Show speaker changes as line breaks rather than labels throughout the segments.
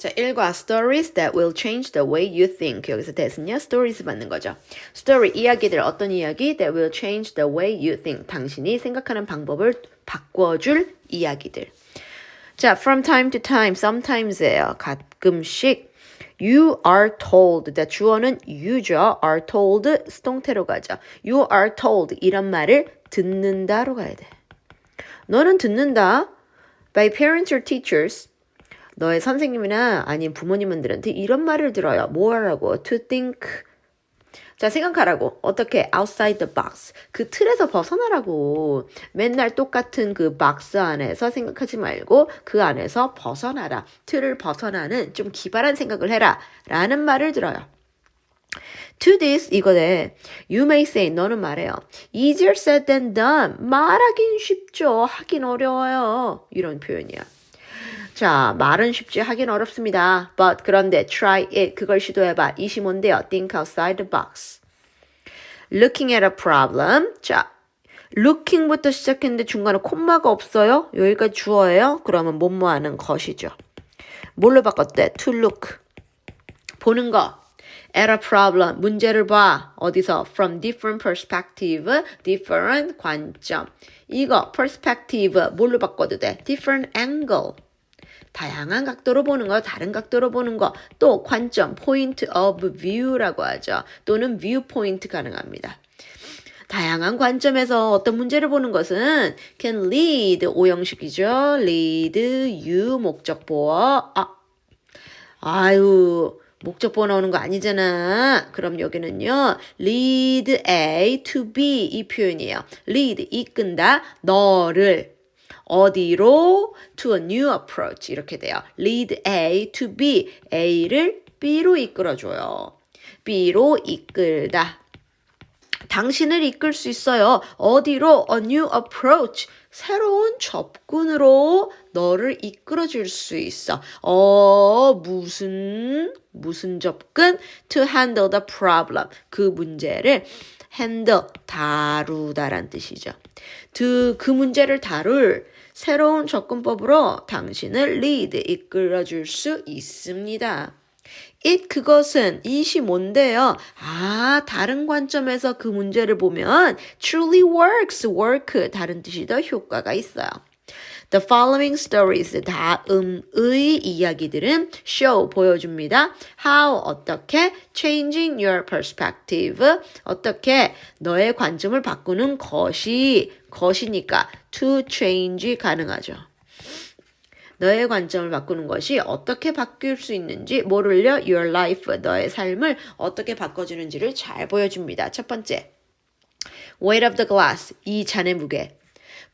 자, 1과 stories that will change the way you think. 여기서 대신요 stories 받는 거죠. story 이야기들 어떤 이야기 that will change the way you think. 당신이 생각하는 방법을 바꿔줄 이야기들. 자, from time to time, sometimes예요. 가끔씩. You are told. 자, 주어는 you죠. are told 수동태로 가죠. You are told 이런 말을 듣는다로 가야 돼. 너는 듣는다. By parents or teachers. 너의 선생님이나 아닌 부모님들한테 이런 말을 들어요. 뭐 하라고? To think. 자, 생각하라고. 어떻게? Outside the box. 그 틀에서 벗어나라고. 맨날 똑같은 그 박스 안에서 생각하지 말고 그 안에서 벗어나라. 틀을 벗어나는 좀 기발한 생각을 해라. 라는 말을 들어요. To this 이거네. You may say 너는 말해요. Easier said than done. 말하긴 쉽죠. 하긴 어려워요. 이런 표현이야. 자, 말은 쉽지 하긴 어렵습니다. But 그런데 try it 그걸 시도해봐. 이시 뭔데요? Think outside the box. Looking at a problem. 자, looking부터 시작했는데 중간에 콤마가 없어요. 여기까지 주어예요. 그러면 뭐뭐하는 것이죠. 뭘로 바꿨대? To look. 보는 거. at a problem. 문제를 봐. 어디서? From different perspective. different 관점. 이거 perspective 뭘로 바꿔도 돼? different angle. 다양한 각도로 보는 거, 다른 각도로 보는 거, 또 관점, point of view라고 하죠. 또는 viewpoint 가능합니다. 다양한 관점에서 어떤 문제를 보는 것은 can lead 오형식이죠. lead you 목적 보어. 아, 아유. 목적보 나오는 거 아니잖아. 그럼 여기는요. lead A to B 이 표현이에요. lead 이끈다 너를 어디로 to a new approach 이렇게 돼요. lead A to B A를 B로 이끌어줘요. B로 이끌다. 당신을 이끌 수 있어요. 어디로 a new approach 새로운 접근으로 너를 이끌어 줄 수 있어. 어, 무슨, 무슨 접근? To handle the problem. 그 문제를 handle, 다루다란 뜻이죠. 그, 그 문제를 다룰 새로운 접근법으로 당신을 lead, 이끌어 줄 수 있습니다. it 그것은 it이 뭔데요? 아, 다른 관점에서 그 문제를 보면 truly works, work 다른 뜻이 더 효과가 있어요. The following stories 다음의 이야기들은 show 보여줍니다. How 어떻게 changing your perspective 어떻게 너의 관점을 바꾸는 것이 것이니까 to change 가능하죠. 너의 관점을 바꾸는 것이 어떻게 바뀔 수 있는지 모를려 your life 너의 삶을 어떻게 바꿔주는지를 잘 보여줍니다. 첫 번째 weight of the glass 이 잔의 무게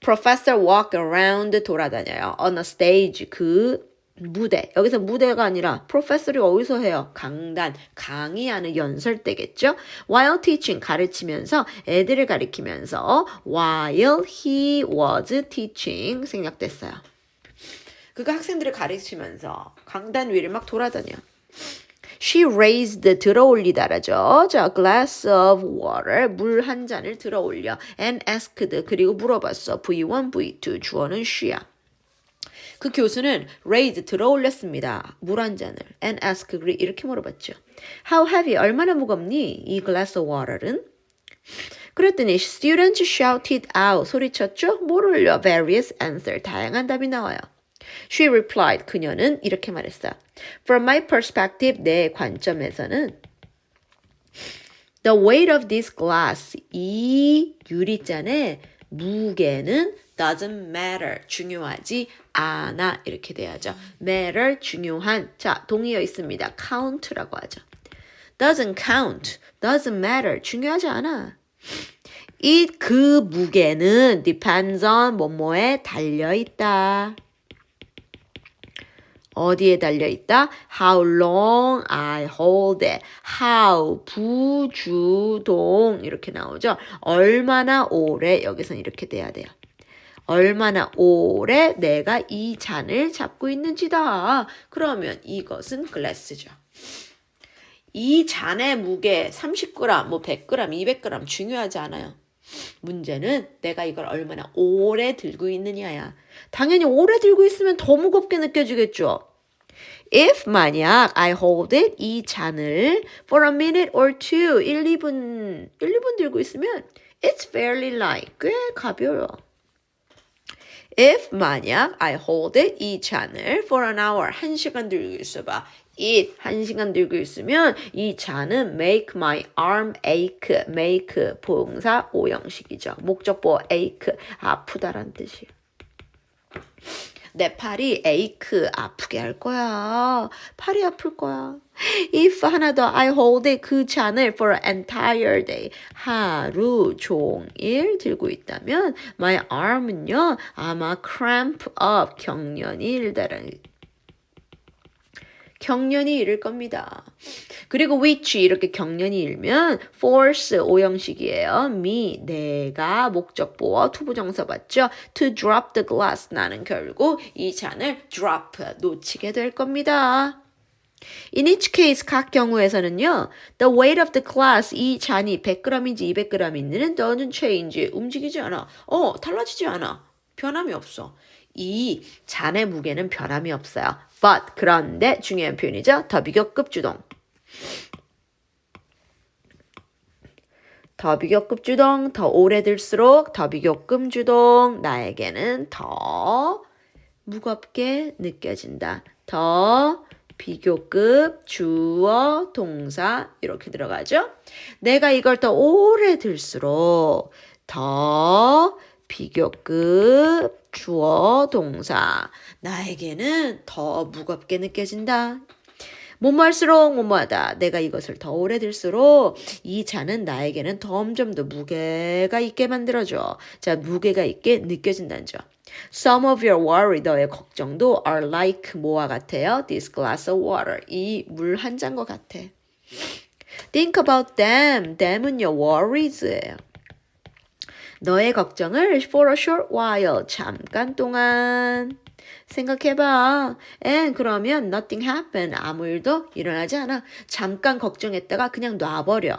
professor walk around 돌아다녀요 on a stage 그 무대 여기서 무대가 아니라 프로페서리 어디서 해요? 강단 강의하는 연설 때겠죠? while teaching 가르치면서 애들을 가르치면서 while he was teaching 생략됐어요. 그가 학생들을 가르치면서 강단 위를 막 돌아다녀. She raised 들어올리다라죠. 자, glass of water 물 한 잔을 들어올려. And asked 그리고 물어봤어. V1, V2 주어는 she야. 그 교수는 raise 들어올렸습니다. 물 한 잔을. And ask 이렇게 물어봤죠. How heavy 얼마나 무겁니? 이 glass of water는? 그랬더니 students shouted out 소리쳤죠. 뭐를요? Various answer 다양한 답이 나와요. She replied. 그녀는 이렇게 말했어요. From my perspective, 내 관점에서는 The weight of this glass, 이 유리잔의 무게는 doesn't matter, 중요하지 않아. 이렇게 돼야죠. matter, 중요한. 자, 동의어 있습니다. count라고 하죠. doesn't count, doesn't matter, 중요하지 않아. 이 그 무게는 depends on 뭐뭐에 달려 있다. 어디에 달려 있다? How long I hold it. How 부주동 이렇게 나오죠. 얼마나 오래 여기서는 이렇게 돼야 돼요. 얼마나 오래 내가 이 잔을 잡고 있는지다. 그러면 이것은 글래스죠. 이 잔의 무게 30g, 뭐 100g, 200g 중요하지 않아요. 문제는 내가 이걸 얼마나 오래 들고 있느냐야. 당연히 오래 들고 있으면 더 무겁게 느껴지겠죠. If 만약 I hold it 이 잔을 for a minute or two 1, 2분 1, 2분 들고 있으면 it's fairly light 꽤 가벼워. If 만약 I hold it 이 잔을 for an hour 한 시간 들고 있어봐. it 한 시간 들고 있으면 이 잔은 make my arm ache make 보응사 오형식이죠. 목적보 ache 아프다란 뜻이에요. 내 팔이 ache 아프게 할 거야. 팔이 아플 거야. If 하나 더 I hold it 그 잔을 for an entire day 하루 종일 들고 있다면 my arm은요 아마 cramp up 경련이 일다라는 경련이 이를 겁니다. 그리고 which 이렇게 경련이 일면 force 오형식이에요. me 내가 목적 보어 투부정사 맞죠? to drop the glass 나는 결국 이 잔을 drop 놓치게 될 겁니다. In each case 각 경우에서는요. The weight of the glass 이 잔이 100g인지 200g인지는 doesn't change 움직이지 않아. 어 달라지지 않아. 변함이 없어. 이 잔의 무게는 변함이 없어요. But 그런데 중요한 표현이죠. 더 비교급 주동. 더 비교급 주동 더 오래 들수록 더 비교급 주동 나에게는 더 무겁게 느껴진다. 더 비교급 주어 동사 이렇게 들어가죠. 내가 이걸 더 오래 들수록 더 비교급 주어 동사 나에게는 더 무겁게 느껴진다. 뭐할수록 뭐뭐하다. 내가 이것을 더 오래 들수록 이 잔은 나에게는 점점 더 무게가 있게 만들어줘. 자, 무게가 있게 느껴진다는 점. Some of your worry, 너의 걱정도 are like 뭐와 같아요? This glass of water. 이 물 한 잔과 같아. Think about them. them은요, worries예요. 너의 걱정을 for a short while, 잠깐 동안. 생각해봐. and 그러면 nothing happen. 아무 일도 일어나지 않아. 잠깐 걱정했다가 그냥 놔버려.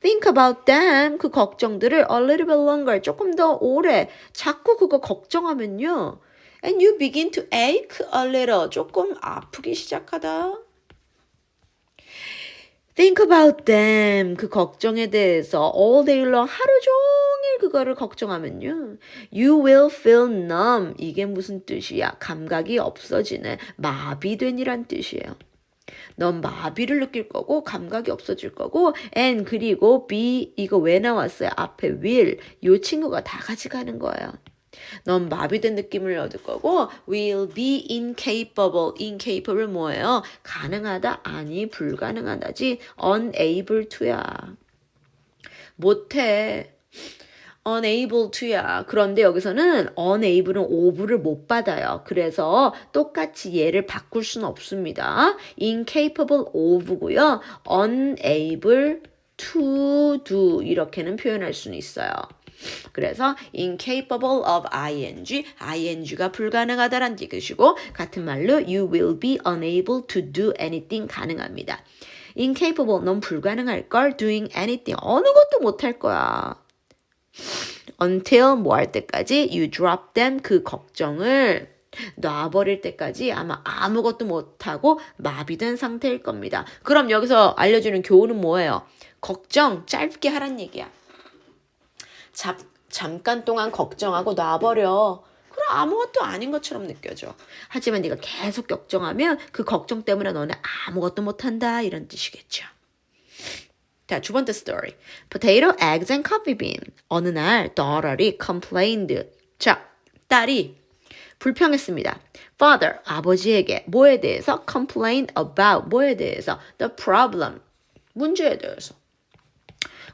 Think about them. 그 걱정들을 a little bit longer. 조금 더 오래. 자꾸 그거 걱정하면요. And you begin to ache a little. 조금 아프기 시작하다. Think about them. 그 걱정에 대해서 all day long 하루 종일 그거를 걱정하면요. You will feel numb. 이게 무슨 뜻이야? 감각이 없어지는 마비된이란 뜻이에요. 넌 마비를 느낄 거고 감각이 없어질 거고 and 그리고 be 이거 왜 나왔어요? 앞에 will 요 친구가 다 같이 가는 거예요. 넌 마비된 느낌을 얻을 거고 will be incapable. incapable 뭐예요? 가능하다 아니 불가능하다지 unable to야. 못해. unable to야. 그런데 여기서는 unable은 ove를 못 받아요. 그래서 똑같이 얘를 바꿀 수는 없습니다. incapable of고요. unable to do 이렇게는 표현할 수는 있어요. 그래서 incapable of ing, ing가 불가능하다란 뜻이고 같은 말로 you will be unable to do anything 가능합니다. incapable 넌 불가능할 걸 doing anything 어느 것도 못할 거야. until 뭐 할 때까지 you drop them 그 걱정을 놔버릴 때까지 아마 아무것도 못하고 마비된 상태일 겁니다. 그럼 여기서 알려주는 교훈은 뭐예요? 걱정 짧게 하란 얘기야. 잡, 잠깐 동안 걱정하고 놔버려. 그럼 아무것도 아닌 것처럼 느껴져. 하지만 네가 계속 걱정하면 그 걱정 때문에 너는 아무것도 못한다 이런 뜻이겠죠. 자, 두 번째 스토리. Potato, eggs and coffee bean. 어느 날 daughter이 complained. 자, 딸이 불평했습니다. Father, 아버지에게 뭐에 대해서 complained about 뭐에 대해서 the problem 문제에 대해서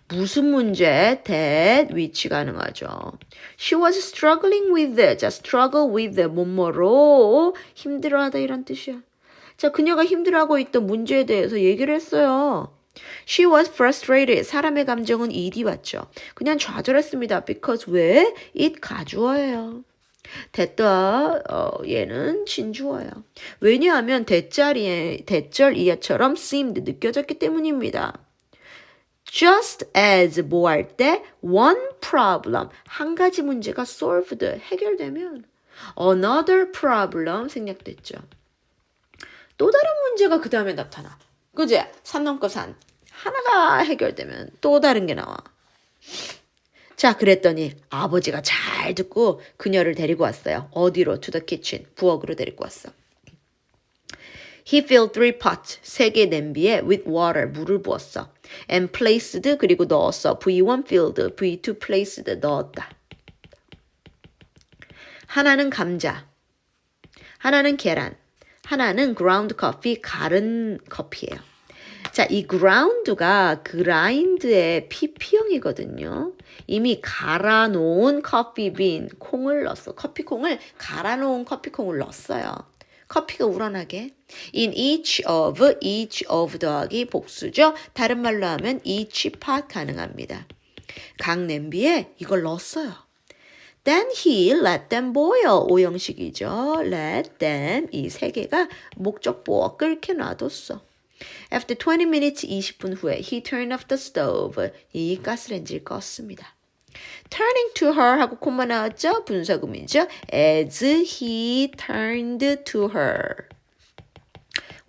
무슨 문제? that which 가능하죠. She was struggling with it. 자, struggle with it. 뭐뭐로 힘들어하다 이런 뜻이야. 자, 그녀가 힘들어하고 있던 문제에 대해서 얘기를 했어요. She was frustrated. 사람의 감정은 이디 맞죠. 그냥 좌절했습니다. Because 왜? it 가주어예요. 대다 어, 얘는 진주어예요. 왜냐하면 대자리에 대절 이하처럼 seemed 느껴졌기 때문입니다. Just as 뭐 할 때 one problem 한 가지 문제가 solved 해결되면 another problem 생략됐죠. 또 다른 문제가 그 다음에 나타나. 그지? 산 넘고 산. 하나가 해결되면 또 다른 게 나와. 자, 그랬더니 아버지가 잘 듣고 그녀를 데리고 왔어요. 어디로? To the kitchen. 부엌으로 데리고 왔어. He filled three pots, 세 개 냄비에 with water, 물을 부었어. And placed, 그리고 넣었어. V1 filled, V2 placed, 넣었다. 하나는 감자, 하나는 계란, 하나는 ground coffee, 갈은 커피예요. 자, 이 ground가 grind의 pp형이거든요. 이미 갈아 놓은 커피 빈, 콩을 넣었어. 커피 콩을 갈아 놓은 커피 콩을 넣었어요. 커피가 우러나게. In each of, each of 더하기 복수죠. 다른 말로 하면 each pot 가능합니다. 각 냄비에 이걸 넣었어요. Then he let them boil. 오형식이죠. Let them. 이 세 개가 목적보어 끓게 놔뒀어. After 20 minutes, 20분 후에 he turned off the stove. 이 가스레인지를 껐습니다. Turning to her 하고 콤마 나왔죠? 분사구문이죠. As he turned to her.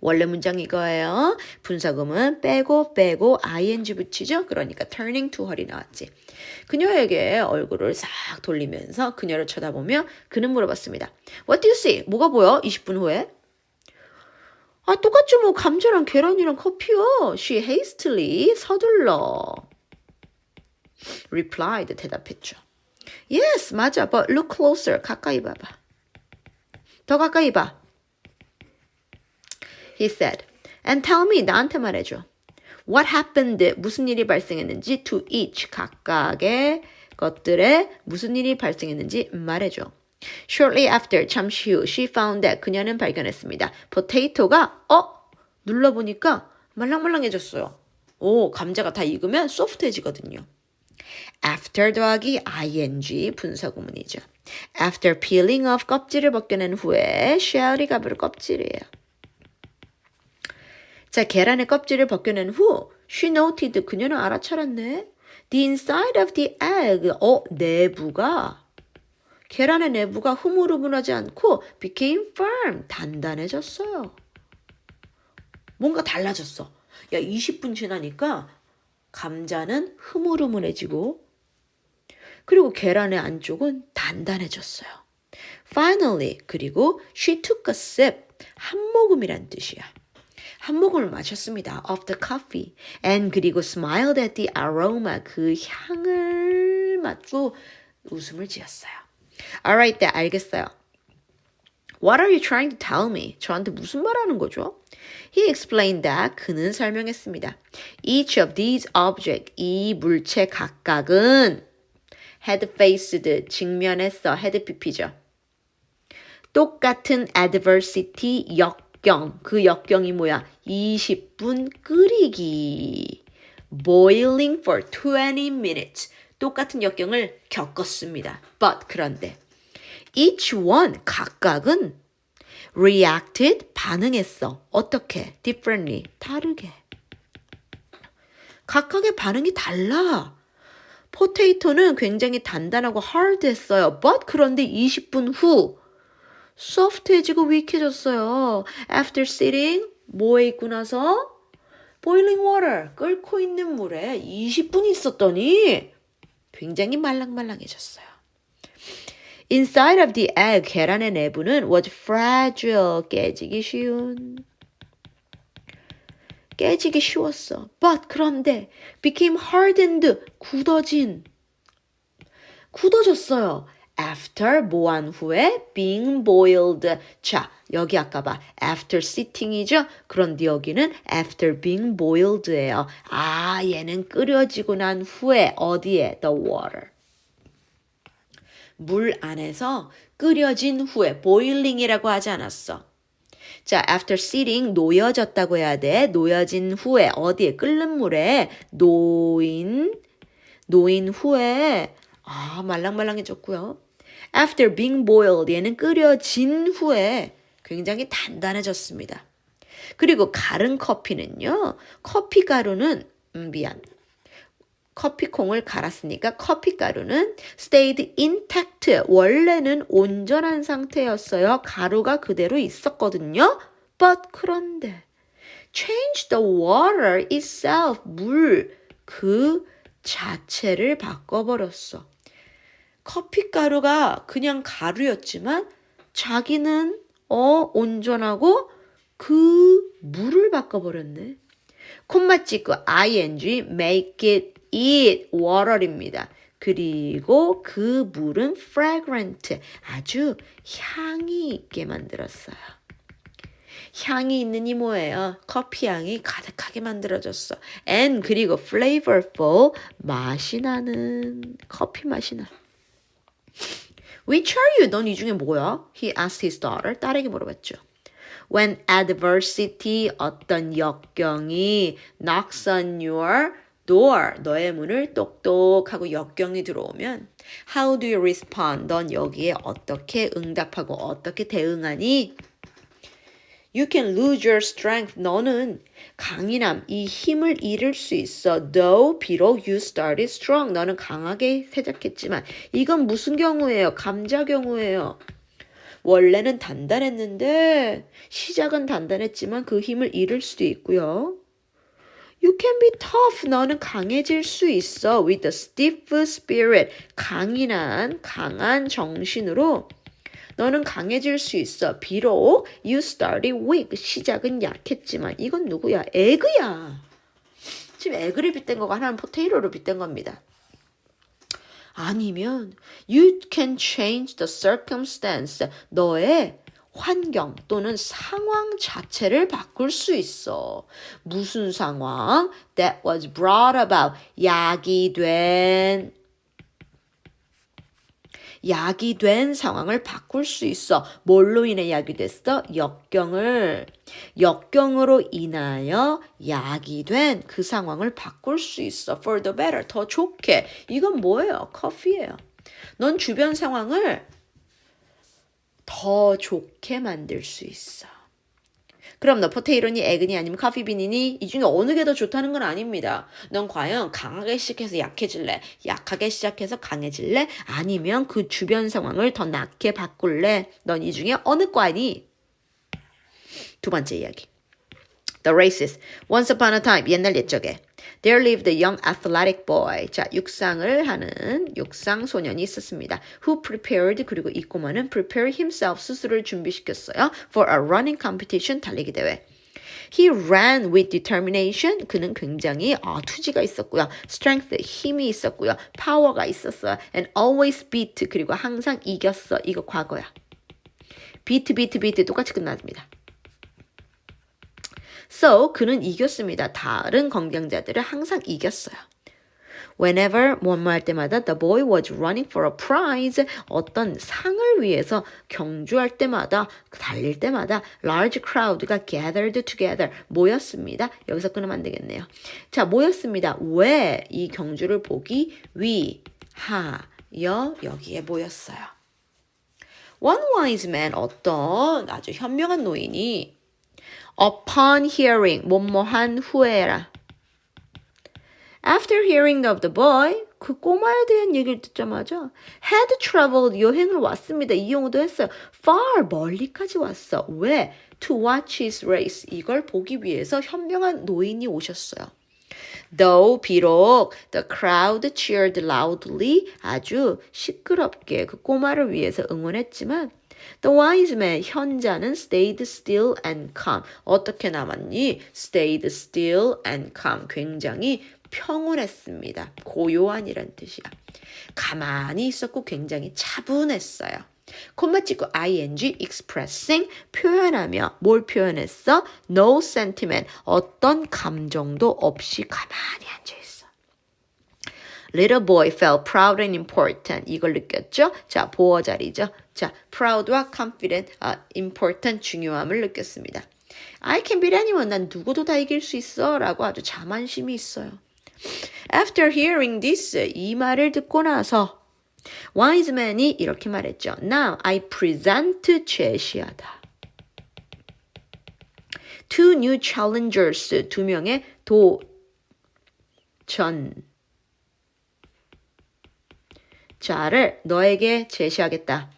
원래 문장 이거예요. 분사구문 빼고 빼고 ing 붙이죠. 그러니까 turning to her이 나왔지. 그녀에게 얼굴을 싹 돌리면서 그녀를 쳐다보며 그는 물어봤습니다. What do you see? 뭐가 보여? 20분 후에. 아, 똑같죠. 뭐 감자랑 계란이랑 커피요. She hastily 서둘러 replied 대답했죠. Yes, 맞아. But look closer. 가까이 봐봐. 더 가까이 봐. He said. And tell me. 나한테 말해줘. What happened? 무슨 일이 발생했는지 to each 각각의 것들에 무슨 일이 발생했는지 말해줘. Shortly after, 잠시 후, she found that 그녀는 발견했습니다. potato가 어 눌러보니까 말랑말랑해졌어요. 오 감자가 다 익으면 소프트해지거든요. After 더하기 ing 분사구문이죠. After peeling off 껍질을 벗겨낸 후에 shell이 가부를 껍질이에요. 자 계란의 껍질을 벗겨낸 후 she noted 그녀는 알아차렸네. The inside of the egg 어 내부가 계란의 내부가 흐물흐물하지 않고 became firm 단단해졌어요. 뭔가 달라졌어. 야 20분 지나니까 감자는 흐물흐물해지고 그리고 계란의 안쪽은 단단해졌어요. Finally 그리고 she took a sip 한 모금이란 뜻이야. 한 모금을 마셨습니다. of the coffee and 그리고 smiled at the aroma 그 향을 맡고 웃음을 지었어요. Alright, 네, 알겠어요. What are you trying to tell me? 저한테 무슨 말하는 거죠? He explained that 그는 설명했습니다. Each of these objects, 이 물체 각각은 had faced, 직면했어, had pp죠. 똑같은 adversity, 역경. 그 역경이 뭐야? 20분 끓이기. Boiling for 20 minutes. 똑같은 역경을 겪었습니다. But 그런데 each one 각각은 reacted 반응했어. 어떻게? differently 다르게. 각각의 반응이 달라. 포테이토는 굉장히 단단하고 hard했어요. but 그런데 20분 후 soft해지고 위크해졌어요. after sitting 뭐에 있고 나서 boiling water 끓고 있는 물에 20분이 있었더니 굉장히 말랑말랑해졌어요. Inside of the egg, 계란의 내부는 was fragile, 깨지기 쉬운. 깨지기 쉬웠어. But 그런데 became hardened, 굳어진. 굳어졌어요. After 뭐한 후에 being boiled. 자, 여기 아까 봐. After sitting이죠? 그런데 여기는 after being boiled예요. 아, 얘는 끓여지고 난 후에 어디에? The water. 물 안에서 끓여진 후에 boiling이라고 하지 않았어. 자, after sitting 놓여졌다고 해야 돼. 놓여진 후에 어디에 끓는 물에 놓인 놓인 후에 아, 말랑말랑해졌고요. After being boiled 얘는 끓여진 후에 굉장히 단단해졌습니다. 그리고 갈은 커피는요. 커피 가루는 음, 미안. 커피콩을 갈았으니까 커피 가루는 stayed intact. 원래는 온전한 상태였어요. 가루가 그대로 있었거든요. But 그런데 change the water itself 물 그 자체를 바꿔버렸어. 커피 가루가 그냥 가루였지만 자기는 어 온전하고 그 물을 바꿔버렸네. 콤마 찍고 ing make it it water입니다. 그리고 그 물은 fragrant 아주 향이 있게 만들었어요. 향이 있는 이 뭐예요? 커피 향이 가득하게 만들어졌어. and 그리고 flavorful 맛이 나는 커피 맛이 나. Which are you? 넌 이 중에 뭐야? He asked his daughter. 딸에게 물어봤죠. When adversity 어떤 역경이 knocks on your door 너의 문을 똑똑하고 역경이 들어오면 how do you respond? 넌 여기에 어떻게 응답하고 어떻게 대응하니? You can lose your strength. 너는 강인함, 이 힘을 잃을 수 있어. Though 비록 you started strong. 너는 강하게 시작했지만 이건 무슨 경우예요? 감자 경우예요. 원래는 단단했는데 시작은 단단했지만 그 힘을 잃을 수도 있고요. You can be tough. 너는 강해질 수 있어. With a stiff spirit. 강인한, 강한 정신으로 너는 강해질 수 있어. 비록 you started weak. 시작은 약했지만 이건 누구야? 에그야. 지금 에그를 빗댄 거가 하나는 포테이로를 빗댄 겁니다. 아니면 you can change the circumstance. 너의 환경 또는 상황 자체를 바꿀 수 있어. 무슨 상황? That was brought about. 야기된 야기된 상황을 바꿀 수 있어. 뭘로 인해 야기됐어? 역경을 역경으로 인하여 야기된 그 상황을 바꿀 수 있어. For the better. 더 좋게. 이건 뭐예요? 커피예요. 넌 주변 상황을 더 좋게 만들 수 있어. 그럼 너 포테이로니, 에그니 아니면 커피빈이니 이 중에 어느 게 더 좋다는 건 아닙니다. 넌 과연 강하게 시작해서 약해질래? 약하게 시작해서 강해질래? 아니면 그 주변 상황을 더 낫게 바꿀래? 넌 이 중에 어느 과니? 두 번째 이야기. The races. Once upon a time. 옛날 옛적에. There lived a young athletic boy. 자, 육상을 하는 육상 소년이 있었습니다. Who prepared 그리고 이 꼬마는 prepare himself 스스로를 준비시켰어요. For a running competition 달리기 대회. He ran with determination. 그는 굉장히 아, 투지가 있었고요. strength 힘이 있었고요. power가 있었어요. and always beat 그리고 항상 이겼어. 이거 과거야. beat beat beat 똑같이 끝납니다. So 그는 이겼습니다. 다른 경쟁자들을 항상 이겼어요. Whenever 뭐뭐 할 때마다 the boy was running for a prize 어떤 상을 위해서 경주할 때마다 달릴 때마다 large crowd가 gathered together 모였습니다. 여기서 끊으면 안 되겠네요. 자 모였습니다. 왜 이 경주를 보기 위하여 여기에 모였어요. One wise man 어떤 아주 현명한 노인이 upon hearing 뭐뭐한 후에라. After hearing of the boy, 그 꼬마에 대한 얘기를 듣자마자 had traveled 여행을 왔습니다. 이 용어도 했어요. far 멀리까지 왔어. 왜? To watch his race. 이걸 보기 위해서 현명한 노인이 오셨어요. Though 비록 the crowd cheered loudly 아주 시끄럽게 그 꼬마를 위해서 응원했지만 The wise man 현자는 stayed still and calm. 어떻게 남았니? stayed still and calm. 굉장히 평온했습니다. 고요한이란 뜻이야. 가만히 있었고 굉장히 차분했어요. 콤마 찍고 ing expressing 표현하며 뭘 표현했어? No sentiment 어떤 감정도 없이 가만히 앉아 있어. Little boy felt proud and important. 이걸 느꼈죠? 자, 보어 자리죠. 자, proud와 confident, 아, important 중요함을 느꼈습니다. I can beat anyone. 난 누구도 다 이길 수 있어. 라고 아주 자만심이 있어요. After hearing this, 이 말을 듣고 나서 wise man이 이렇게 말했죠. Now I present 제시하다. Two new challengers, 두 명의 도전 자를 너에게 제시하겠다.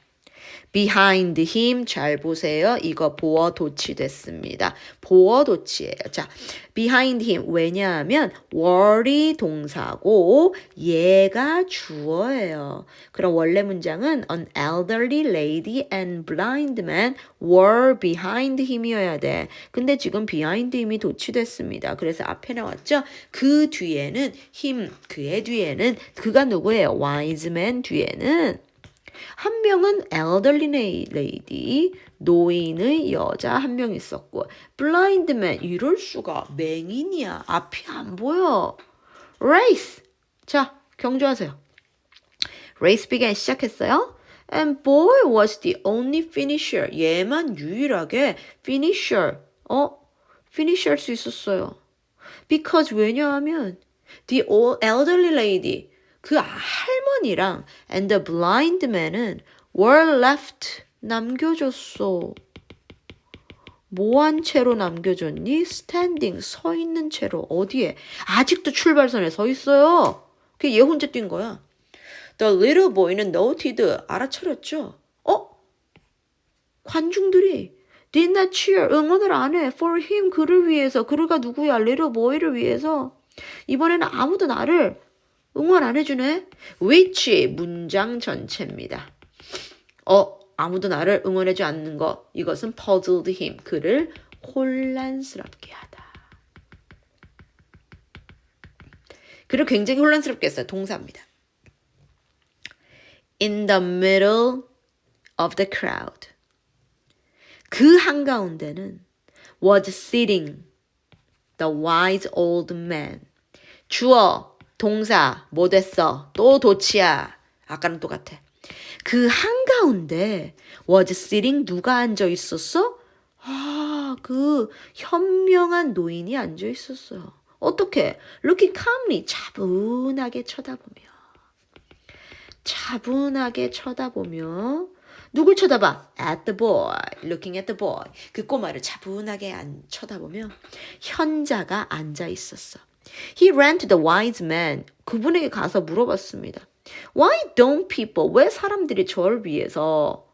Behind him 잘 보세요. 이거 보어 도치 됐습니다. 보어 도치예요. 자, behind him 왜냐하면 were이 동사고 얘가 주어예요. 그럼 원래 문장은 an elderly lady and blind man were behind him이어야 돼. 근데 지금 behind him이 도치됐습니다. 그래서 앞에 나왔죠? 그 뒤에는 him, 그의 뒤에는 그가 누구예요? wise man 뒤에는 한 명은 elderly lady, 노인의 여자 한 명 있었고, blind man, 이럴 수가, 맹인이야. 앞이 안 보여. race. 자, 경주하세요. race began 시작했어요. And boy was the only finisher. 얘만 유일하게 finisher. 어? finish 할수 있었어요. Because 왜냐하면 the old elderly lady 그 할머니랑 and the blind man은 were left 남겨줬어. 뭐한 채로 남겨줬니? standing 서 있는 채로 어디에? 아직도 출발선에 서 있어요. 그게 얘 혼자 뛴 거야. The little boy는 noted 알아차렸죠. 어? 관중들이 did not cheer 응원을 안 해. for him 그를 위해서 그가 누구야? little boy를 위해서 이번에는 아무도 나를 응원 안 해주네. which 문장 전체입니다. 어 아무도 나를 응원해주지 않는 거 이것은 puzzled him 그를 혼란스럽게 하다. 그를 굉장히 혼란스럽게 했어요. 동사입니다. In the middle of the crowd. 그 한가운데는 was sitting the wise old man. 주어, 동사, 뭐 됐어? 또 도치야. 아까는 똑같아. 그 한가운데 was sitting 누가 앉아 있었어? 아, 그 현명한 노인이 앉아 있었어요. 어떻게? looking calmly 차분하게 쳐다보며 차분하게 쳐다보며 누굴 쳐다봐? At the boy, looking at the boy. 그 꼬마를 차분하게 안 쳐다보며 현자가 앉아 있었어. He ran to the wise man. 그분에게 가서 물어봤습니다. Why don't people? 왜 사람들이 저를 위해서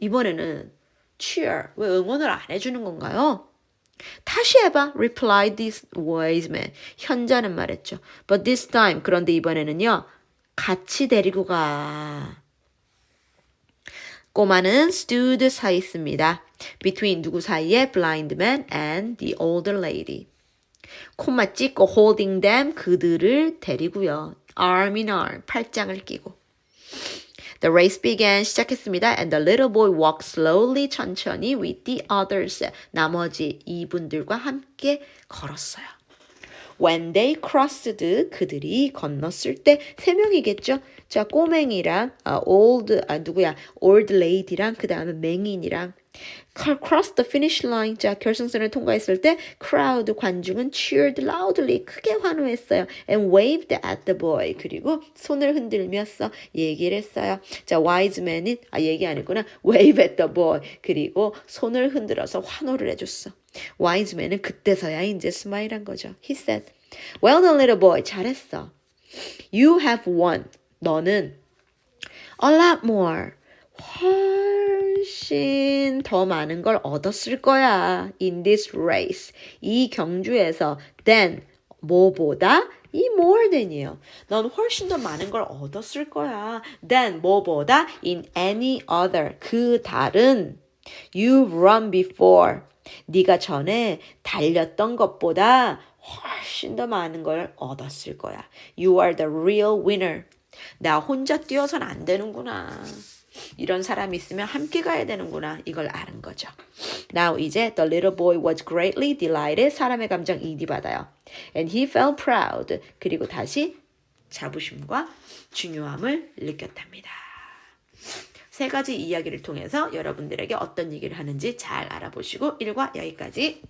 이번에는 cheer, 왜 응원을 안 해주는 건가요? 다시 해봐. replied this wise man. 현자는 말했죠. But this time, 그런데 이번에는요. 같이 데리고 가. 꼬마는 stood 서 있습니다. between 누구 사이에 blind man and the older lady. 콤마 찍고 holding them 그들을 데리고요. arm in arm 팔짱을 끼고. The race began 시작했습니다. And the little boy walked slowly 천천히 with the others 나머지 이분들과 함께 걸었어요. When they crossed 그들이 건넜을 때 세 명이겠죠. 자 꼬맹이랑 아, old 아 누구야 old lady랑 그 다음에 맹인이랑 cross the finish line 자 결승선을 통과했을 때 crowd 관중은 cheered loudly 크게 환호했어요 and waved at the boy 그리고 손을 흔들면서 얘기를 했어요 자 wise man은 아 얘기 아니구나 wave at the boy 그리고 손을 흔들어서 환호를 해줬어 man은 그때서야 이제 스마일한 거죠 he said well done little boy 잘했어 you have won 너는 a lot more 훨씬 더 많은 걸 얻었을 거야. In this race. 이 경주에서 than 뭐보다 이 more than이에요. 넌 훨씬 더 많은 걸 얻었을 거야. than 뭐보다 in any other. 그 다른 you've run before. 네가 전에 달렸던 것보다 훨씬 더 많은 걸 얻었을 거야. You are the real winner. 나 혼자 뛰어선 안 되는구나. 이런 사람이 있으면 함께 가야 되는구나. 이걸 아는 거죠. Now 이제 the little boy was greatly delighted. 사람의 감정 이디 받아요. And he felt proud. 그리고 다시 자부심과 중요함을 느꼈답니다. 세 가지 이야기를 통해서 여러분들에게 어떤 얘기를 하는지 잘 알아보시고 1과 여기까지